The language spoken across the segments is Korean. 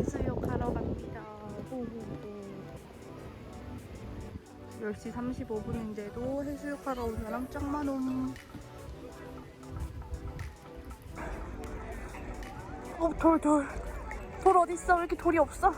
해수욕 하러 갑니다. 호호호. 10시 35분인데도 해수욕 하러 온 사람 짱 많음. 어, 돌, 돌. 돌 어딨어? 왜 이렇게 돌이 없어?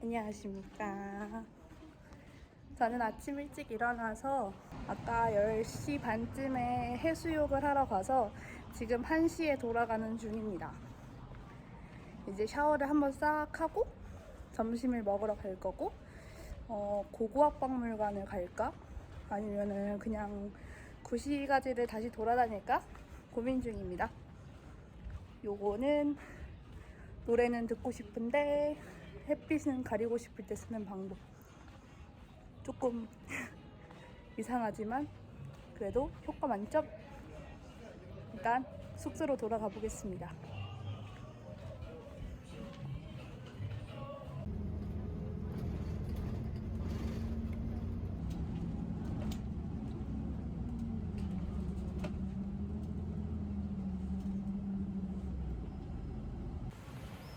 안녕하십니까. 저는 아침 일찍 일어나서 아까 10시 반쯤에 해수욕을 하러 가서 지금 1시에 돌아가는 중입니다. 이제 샤워를 한번 싹 하고 점심을 먹으러 갈 거고, 어, 고고학 박물관을 갈까? 아니면은 그냥 구시가지를 다시 돌아다닐까? 고민 중입니다. 요거는 노래는 듣고 싶은데 햇빛은 가리고 싶을 때 쓰는 방법. 조금 이상하지만 그래도 효과 만점. 일단 숙소로 돌아가 보겠습니다.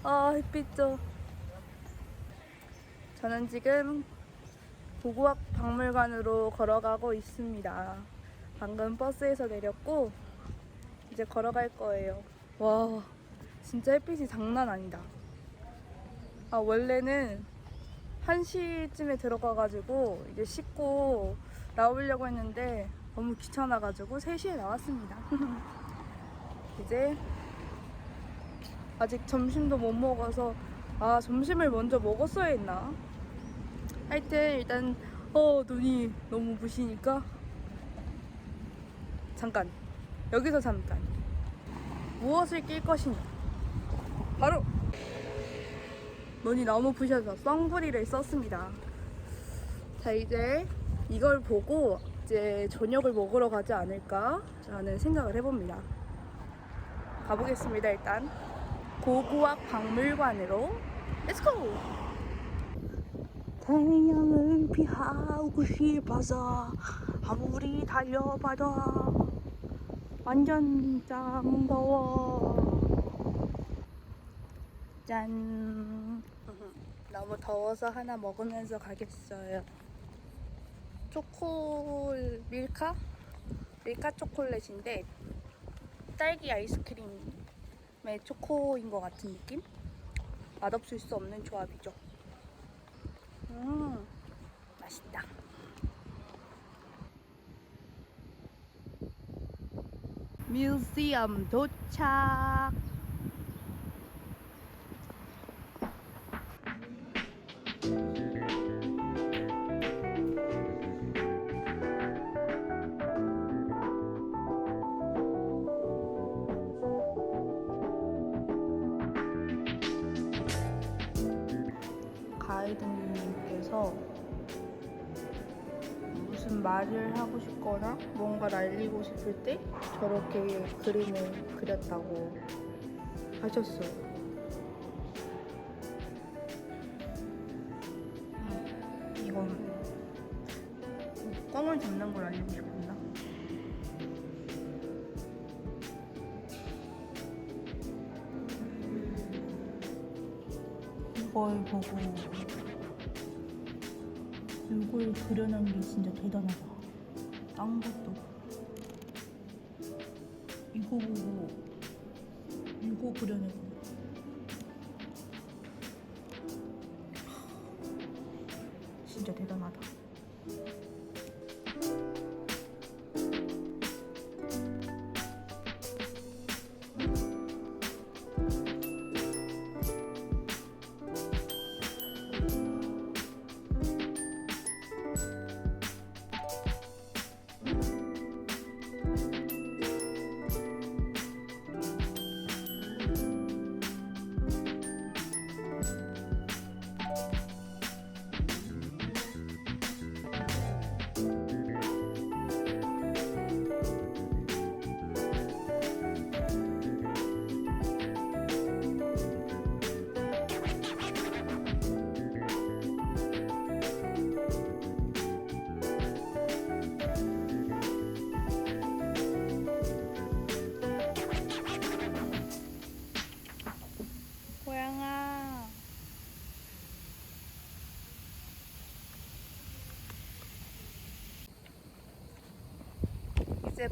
아, 햇빛 좀. 저는 지금 고고학 박물관으로 걸어가고 있습니다. 방금 버스에서 내렸고 이제 걸어갈 거예요. 와, 진짜 햇빛이 장난 아니다. 아, 원래는 1시쯤에 들어가가지고 이제 씻고 나오려고 했는데 너무 귀찮아가지고 3시에 나왔습니다. 이제 아직 점심도 못 먹어서 아 점심을 먼저 먹었어야 했나? 하여튼 일단 어 눈이 너무 부시니까. 잠깐. 여기서 잠깐. 무엇을 낄 것이냐? 바로! 눈이 너무 부셔서 선글이를 썼습니다. 자 이제 이걸 보고 이제 저녁을 먹으러 가지 않을까 라는 생각을 해봅니다. 가보겠습니다 일단. 고고학 박물관으로. 렛츠고! 태양을 피하고 싶어서 아무리 달려봐도 완전 짱 더워 짠 너무 더워서 하나 먹으면서 가겠어요 초코 밀카? 밀카 초콜릿인데 딸기 아이스크림의 초코인 것 같은 느낌? 맛없을 수 없는 조합이죠. 음, 맛있다. 뮤지엄 도착. 무슨 말을 하고 싶거나 뭔가 날리고 싶을 때 저렇게 그림을 그렸다고 하셨어요. 음, 이건 꽝을 잡는 걸 알리고 싶었나? 이걸 보고 이걸 그려낸 게 진짜 대단하다. 딴 것도 이거 보고 이거 그려내고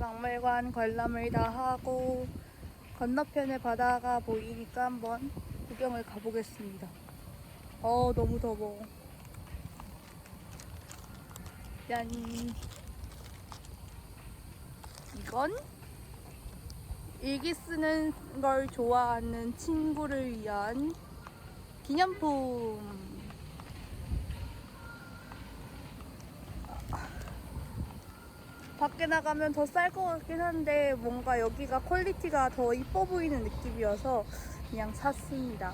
박물관 관람을 다 하고 건너편에 바다가 보이니까 한번 구경을 가보겠습니다. 어 너무 더워. 짠. 이건 일기 쓰는 걸 좋아하는 친구를 위한 기념품. 밖에 나가면 더 쌀 것 같긴 한데 뭔가 여기가 퀄리티가 더 이뻐 보이는 느낌이어서 그냥 샀습니다.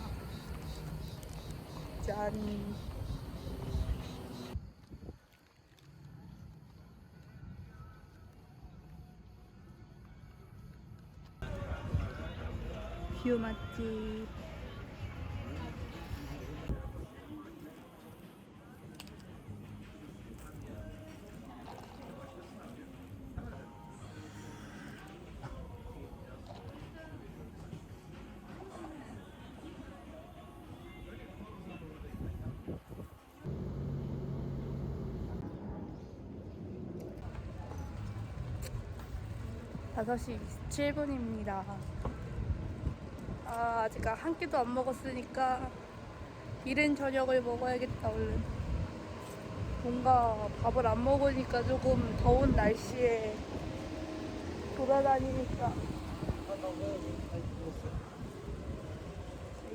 짠. 뷰 맛집. 다섯 시 27분입니다. 아, 아직 한 끼도 안 먹었으니까 이른 저녁을 먹어야겠다, 얼른. 뭔가 밥을 안 먹으니까 조금 더운 날씨에 돌아다니니까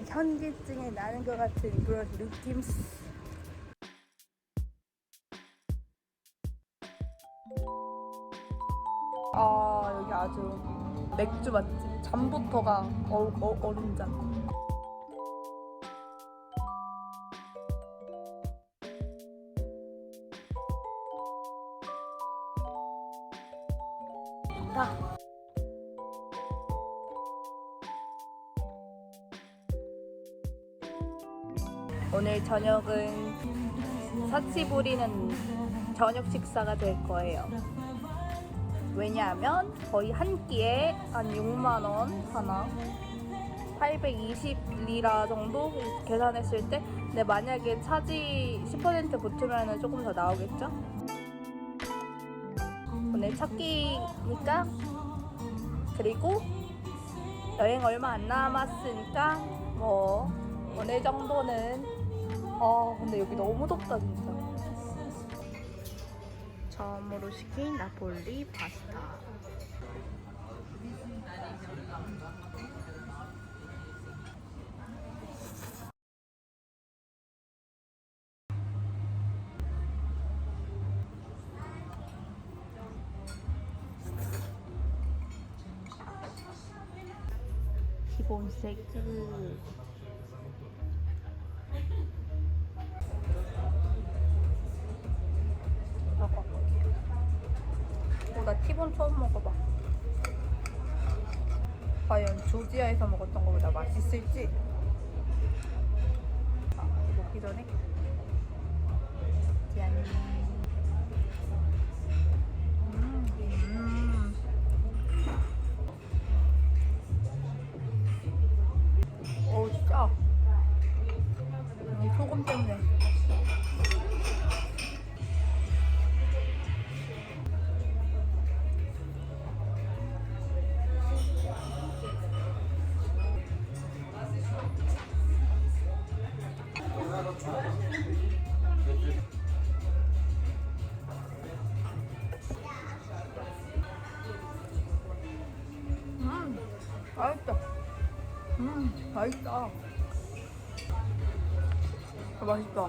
현기증이 나는 것 같은 그런 느낌. 아 아주 맥주 맛집. 잠부터가 어, 어, 얼음잔. 좋다. 오늘 저녁은 사치 부리는 저녁 식사가 될 거예요. 왜냐하면 거의 한 끼에 한 6만 원 하나? 820리라 정도 계산했을 때? 근데 만약에 차지 10% 붙으면 조금 더 나오겠죠? 오늘 첫 끼니까 그리고 여행 얼마 안 남았으니까 뭐 오늘 정도는 어 근데 여기 너무 덥다 진짜 처음으로 시킨 나폴리 파스타. 기본 세트. 처음 먹어봐. 과연 조지아에서 먹었던 것보다 맛있을지? 아, 먹기 전에 짠. 음, 음. 어우, 짜. 이 소금 때문에. 맛있다. 음, 맛있다. 아, 맛있다.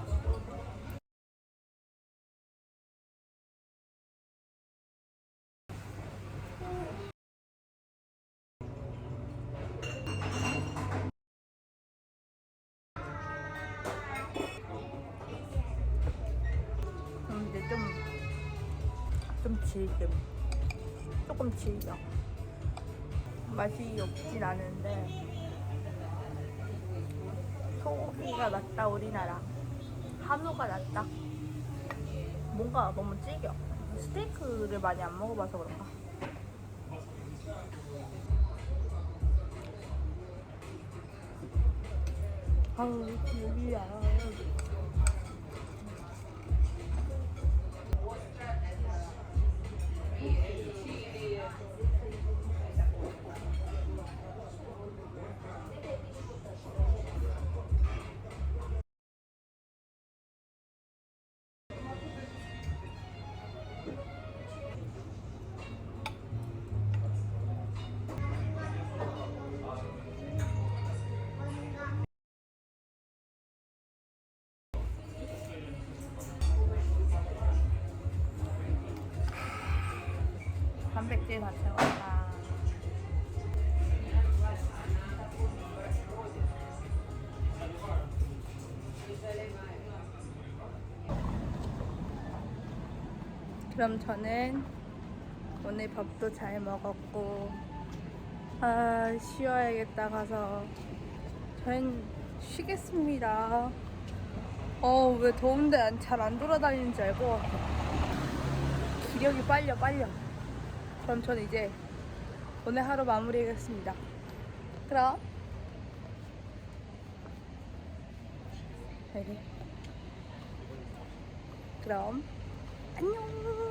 음, 이제 좀, 좀 질끔. 조금 질겨. 맛이 없진 않은데 소고기가 낫다 우리나라. 한우가 낫다. 뭔가 너무 질겨. 스테이크를 많이 안 먹어봐서 그런가? 아우 여기야 단백질 다 채웠다. 그럼 저는 오늘 밥도 잘 먹었고 아 쉬어야겠다 가서 저는 쉬겠습니다. 어왜 더운데 잘 안 돌아다니는지 알것 같아. 기력이 빨려 빨려. 그럼 저는 이제 오늘 하루 마무리하겠습니다. 그럼 네. 그럼 안녕.